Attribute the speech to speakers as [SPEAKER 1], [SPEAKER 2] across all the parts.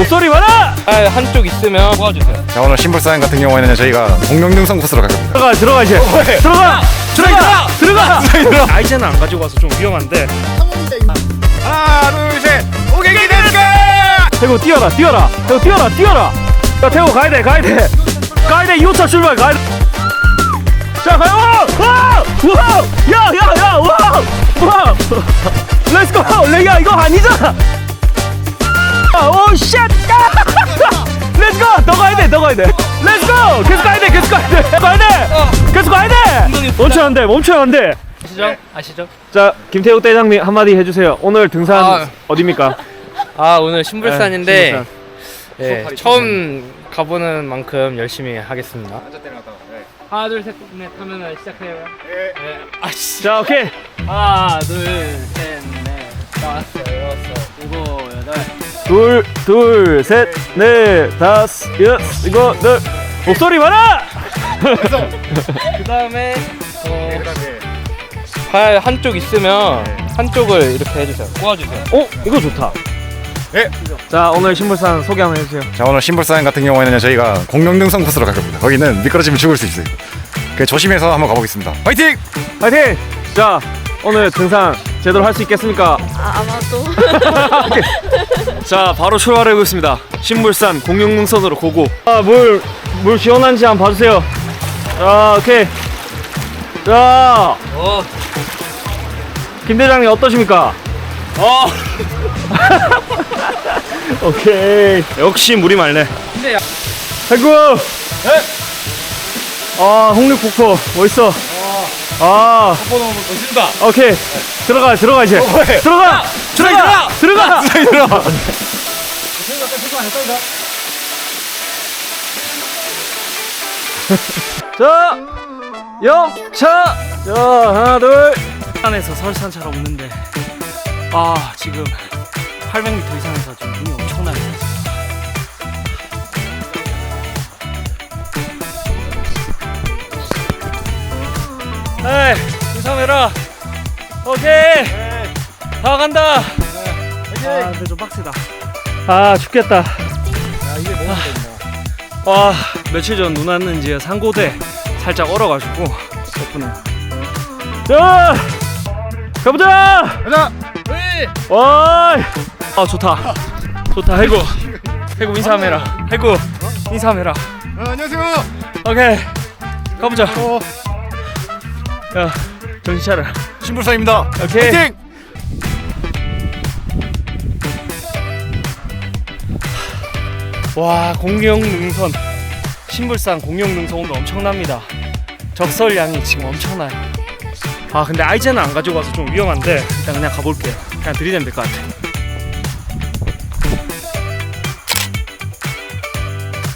[SPEAKER 1] 목소리 많아!
[SPEAKER 2] 아, 한쪽 있으면 도와주세요.
[SPEAKER 3] 자 오늘 신불 사인 같은 경우에는 저희가 공룡등성 코스로 갈 겁니다.
[SPEAKER 1] 들어가 들어가 이제 들어가! 들어가! 들어가! 아이젠은 안 가지고 와서 좀 위험한데.
[SPEAKER 3] 하나 둘셋! 오객이 됐을까?
[SPEAKER 1] 태고 뛰어라 뛰어라. 태고 뛰어라 뛰어라. 야 태고 가야 돼 가야 돼. 가야 돼 2호차 출발 가야 돼자 가요! 와! 와! 야야야 와! 와! 렛츠고 레이야 이거 아니잖아 오 쉣! 렛츠고 너 가야 돼 너 가야 돼. 렛츠고 계속 가야 돼 계속 가야 돼. 가야 돼! 계속 가야 돼! 멈춰야 안 돼 멈춰야 안 돼.
[SPEAKER 2] 아시죠? 아시죠?
[SPEAKER 1] 자 김태우 대장님 한마디 해주세요. 오늘 등산
[SPEAKER 2] 아.
[SPEAKER 1] 어디입니까?
[SPEAKER 2] 아, 오늘 신불산인데
[SPEAKER 1] 네, 신불산.
[SPEAKER 2] 예, 처음 가보는 만큼 열심히 하겠습니다. 하나, 둘, 셋, 넷 하면 시작해요. 네. 아씨.
[SPEAKER 1] 자 오케이.
[SPEAKER 2] 하나, 둘, 셋, 넷, 다섯, 여섯, 일곱, 여덟.
[SPEAKER 1] 둘, 둘, 셋, 넷, 다섯, 여섯, 일곱, 여덟. 목소리 많아!
[SPEAKER 2] 그 다음에 어, 발 한쪽 있으면 한쪽을 이렇게 해주세요. 꼬아주세요.
[SPEAKER 1] 어, 이거 좋다.
[SPEAKER 3] 예.
[SPEAKER 1] 자, 오늘 신불산 소개 한번 해주세요.
[SPEAKER 3] 자 오늘 신불 사인 같은 경우에는 저희가 공룡등성 코스로 갈 겁니다. 거기는 미끄러지면 죽을 수 있어요. 그 조심해서 한번 가보겠습니다. 화이팅!
[SPEAKER 1] 파이팅! 자, 오늘 등산 제대로 할 수 있겠습니까?
[SPEAKER 4] 아, 아마도
[SPEAKER 1] 자, 바로 출발해 보겠습니다. 신불산 공룡능선으로 고고. 아, 물, 물 시원한지 한번 봐주세요. 자, 오케이. 자,
[SPEAKER 2] 어,
[SPEAKER 1] 김 대장님 어떠십니까?
[SPEAKER 2] 어.
[SPEAKER 1] 오케이. 역시 물이 맑네.
[SPEAKER 2] 근데 야-
[SPEAKER 1] 아이고. 아, 홍립 폭포 멋있어. 아,
[SPEAKER 2] 너무 멋진다.
[SPEAKER 1] 오케이. 들어가, 들어가 이제. 들어가. 들어가. 들어가. 들어가. 자, 영차. 자, 하나, 둘. 산에서 설산처럼 오는데, 아 지금 800m 이상에서 지금 눈이 에이, 인사해라. 오케이. 다 간다. 아, 근데 좀 빡세다. 아, 죽겠다. 야, 이게 너무 아, 와, 며칠 전 눈 왔는지 상고대 살짝 얼어가지고 덕분에. 자, 가보자.
[SPEAKER 3] 가자!
[SPEAKER 1] 와, 아 좋다. 좋다. 해구, 해구 인사해라. 해구 인사해라.
[SPEAKER 3] 어, 안녕하세요.
[SPEAKER 1] 오케이, 가보자.
[SPEAKER 3] 어,
[SPEAKER 1] 야, 정신 차려.
[SPEAKER 3] 신불 사입니다.
[SPEAKER 1] 오케이.
[SPEAKER 3] 화이팅!
[SPEAKER 1] 와 공룡 능선 신불산 공룡 능선 오늘 엄청납니다 적설량이 지금 엄청나요 아 근데 아이젠은 안 가지고 와서 좀 위험한데 일단 그냥 가볼게요 그냥 들이대면 될 것 같아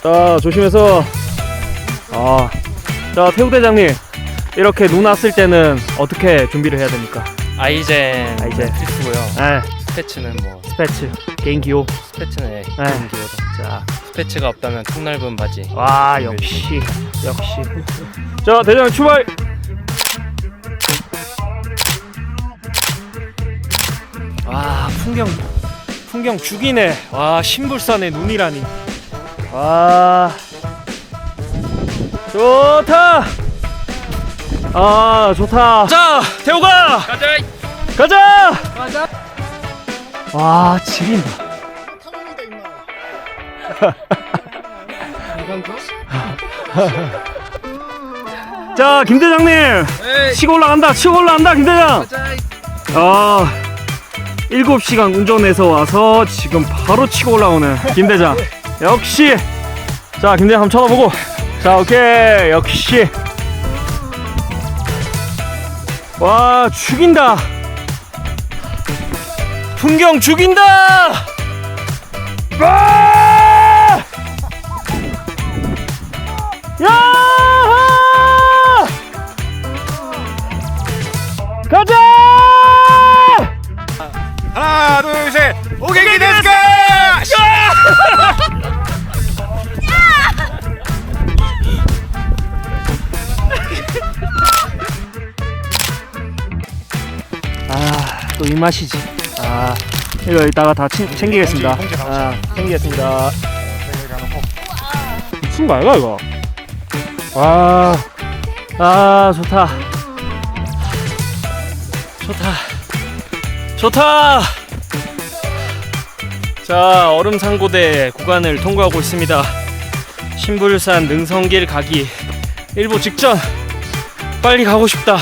[SPEAKER 1] 자 조심해서 아자 태국 대장님 이렇게 눈 왔을 때는 어떻게 준비를 해야 됩니까?
[SPEAKER 2] 아이젠,
[SPEAKER 1] 아이젠.
[SPEAKER 2] 필수고요.
[SPEAKER 1] 에
[SPEAKER 2] 스패츠는 뭐
[SPEAKER 1] 스패츠 개인 기호
[SPEAKER 2] 스패츠는 예,
[SPEAKER 1] 네.
[SPEAKER 2] 기본 기호다.
[SPEAKER 1] 자
[SPEAKER 2] 스패츠가 없다면 통 넓은 바지.
[SPEAKER 1] 와 역시 역시 자 대장 출발 와 풍경 풍경 죽이네 와 신불산의 눈이라니 와 좋다 아 좋다. 자 태호가!
[SPEAKER 2] 가자.
[SPEAKER 1] 가자!
[SPEAKER 2] 가자.
[SPEAKER 1] 와 지린다. 자 김대장님.
[SPEAKER 2] 에이.
[SPEAKER 1] 치고 올라간다 치고 올라간다 김대장.
[SPEAKER 2] 가자.
[SPEAKER 1] 아 7시간 운전해서 와서 지금 바로 치고 올라오네. 김대장. 역시. 자 김대장 한번 쳐다보고. 자 오케이. 역시 와 죽인다 풍경 죽인다 와! 야! 가자!
[SPEAKER 3] 하나 둘셋 오객이 됐을까?
[SPEAKER 1] 맛이지. 아, 이거 이따가 다 친, 챙기겠습니다.
[SPEAKER 3] 봉지, 봉지 가운데.
[SPEAKER 1] 아, 챙기겠습니다. 미친 거 아이가 이거? 와, 아 좋다. 좋다. 좋다. 자, 얼음 상고대 구간을 통과하고 있습니다. 신불산 능성길 가기 일보 직전. 빨리 가고 싶다.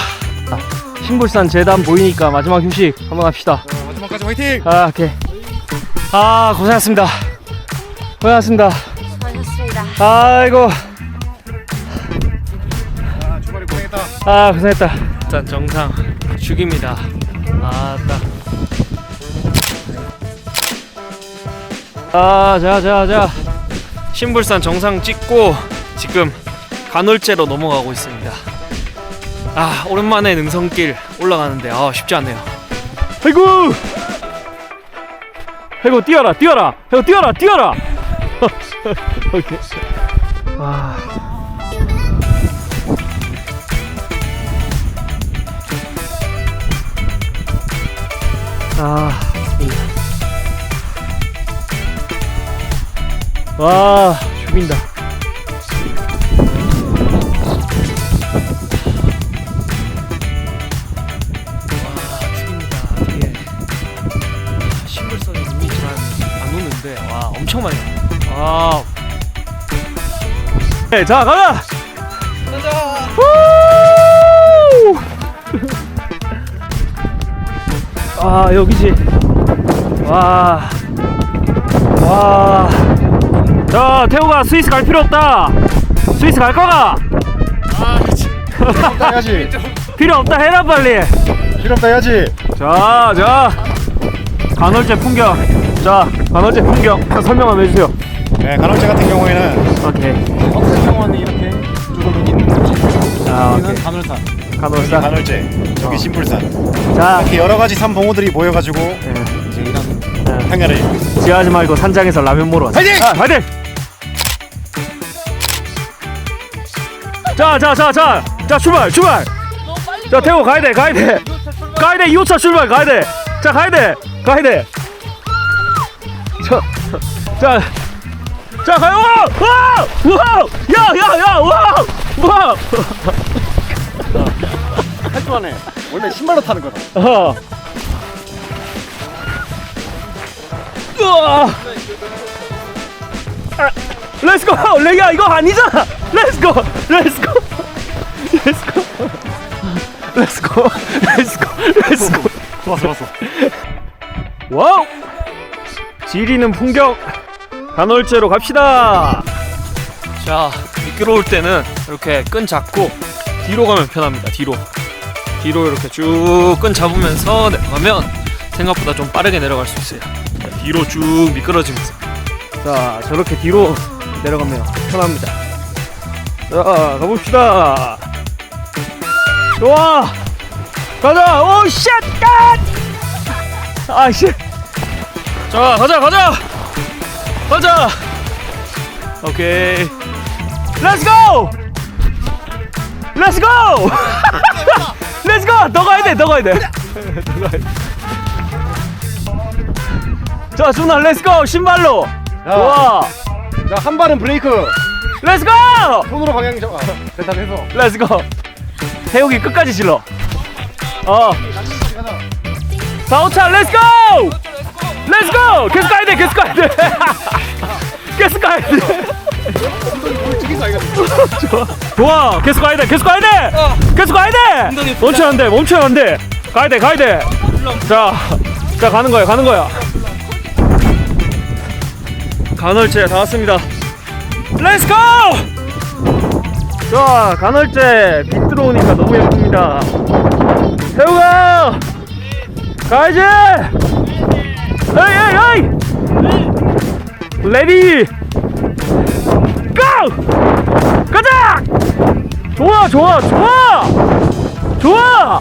[SPEAKER 1] 신불산 재단 보이니까 마지막 휴식 한번 합시다.
[SPEAKER 3] 자, 마지막까지 화이팅!
[SPEAKER 1] 아, 오케이. 아, 고생하셨습니다. 고생하셨습니다.
[SPEAKER 4] 수고하셨습니다.
[SPEAKER 1] 아이고,
[SPEAKER 3] 아, 주말에 고생했다.
[SPEAKER 1] 아, 고생했다. 일단 정상 죽입니다. 아, 딱. 아, 자, 자, 자. 신불산 정상 찍고 지금 간월제로 넘어가고 있습니다. 아, 오랜만에 능선길 올라가는데 아, 쉽지 않네요. 아이고! 아이고, 뛰어라, 뛰어라! 아이고, 뛰어라, 뛰어라! 오케이. 와. 아. 와, 죽인다. 엄청 많이. 와. 네, 자, 가자! 가자! 후! 아 여기지 와 와. 자 태호가 스위스 갈 필요 없다 스위스 갈 거가
[SPEAKER 3] 해야지.
[SPEAKER 1] 필요 없다 해라 빨리
[SPEAKER 3] 필요 없다 해야지.
[SPEAKER 1] 자 자 간헐제 풍경 자 간헐제 풍경 설명 한번 해주세요
[SPEAKER 3] 네, 간헐제 같은 경우에는
[SPEAKER 1] 오케이
[SPEAKER 3] 억새병원은 이렇게 뚜껑이 있는.
[SPEAKER 1] 아 오케이
[SPEAKER 3] 간헐산. 여기
[SPEAKER 1] 간헐사
[SPEAKER 3] 간헐제. 저기
[SPEAKER 1] 어.
[SPEAKER 3] 신불산.
[SPEAKER 1] 자
[SPEAKER 3] 이렇게 여러 가지 산 봉우들이 모여가지고
[SPEAKER 1] 예,
[SPEAKER 3] 이제 이런
[SPEAKER 1] 예.
[SPEAKER 3] 평야를
[SPEAKER 1] 지하지 말고 산장에서 라면 먹으러 가자
[SPEAKER 3] 화이팅!
[SPEAKER 1] 아, 화이팅! 자, 자, 자, 자, 자, 출발, 출발. 자, 태호 가야 돼, 가야 돼, 가야 돼. 2호차 출발, 가야 돼. 자, 가야 돼, 가야 돼. 자, 자, 자, 가요. 와, 와, 야, 야, 야, 와, 와.
[SPEAKER 3] 할줄 아네. 원래 신발로 타는 거다.
[SPEAKER 1] 어. 우와. 아, 렛츠고! 레야 이거 아니잖아! 렛츠고! 렛츠고! 렛츠고! 렛츠고! 렛츠고! 렛츠고!
[SPEAKER 3] 좋았어, 좋았어.
[SPEAKER 1] 지리는 풍경! 간헐제로 갑시다! 자, 미끄러울 때는 이렇게 끈 잡고 뒤로 가면 편합니다. 뒤로. 뒤로 이렇게 쭉 끈 잡으면서 내려가면 생각보다 좀 빠르게 내려갈 수 있어요. 자, 뒤로 쭉 미끄러지면서. 자, 저렇게 뒤로 내려가면 편합니다. 자, 가봅시다. 좋아! 가자! 오, 쉣! 갓! 아, 쉣! 자, 가자, 가자! 가자! 오케이. 렛츠 고! 렛츠 고! 렛츠 고! 더 가야 돼, 더 가야 돼. 더 가야 돼. 자, 준아, 렛츠 고! 신발로! 좋아!
[SPEAKER 3] 자, 한 발은 브레이크.
[SPEAKER 1] 렛츠 고!
[SPEAKER 3] 손으로 방향 잡아. 대단해서.
[SPEAKER 1] 렛츠 고! 태욱이 끝까지 질러. 어. 4호차 렛츠 고! 렛츠 고! 계속 가야 돼, 계속 가야 돼. 계속 가야 돼. 좋아, 계속 가야 돼, 계속 가야 돼, 계속 가야 돼. 안 돼, 안 돼. 가야 돼, 가야 돼. 자, 자 가는 거야, 가는 거야. 간헐제 다 왔습니다. 렛츠 고! 자, 간헐제 빛 들어오니까 너무 예쁩니다. 태우가 가야지. 에이 에이 에이. 레디. 고! 가자! 좋아 좋아 좋아 좋아.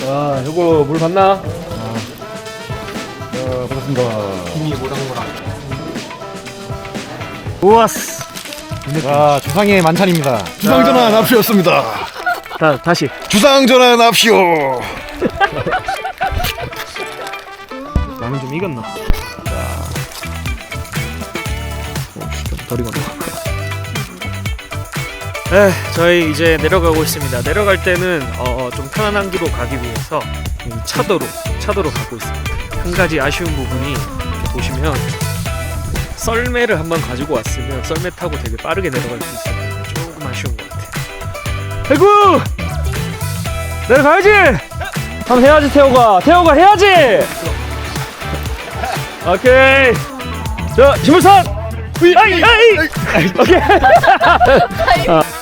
[SPEAKER 1] 자, 요거 물 봤나?
[SPEAKER 3] 자, 반갑습니다.
[SPEAKER 1] 우와스.
[SPEAKER 3] 자, 주상의 만찬입니다. 주상전환 합시였습니다.
[SPEAKER 1] 다 다시.
[SPEAKER 3] 주상전환 합시오.
[SPEAKER 1] 이겼나? 자, 오씨 좀덜 익었나? 에, 저희 이제 내려가고 있습니다. 내려갈 때는 어, 좀 편안한 길로 가기 위해서 이 차도로 차도로 가고 있습니다. 한 가지 아쉬운 부분이 보시면 썰매를 한번 가지고 왔으면 썰매 타고 되게 빠르게 내려갈 수 있었는데 조금 아쉬운 것 같아요. 아이고 내려가야지. 한번 해야지 태호가 태호가 해야지. 오케이. 자! 아이, 아이! 오케이. 아,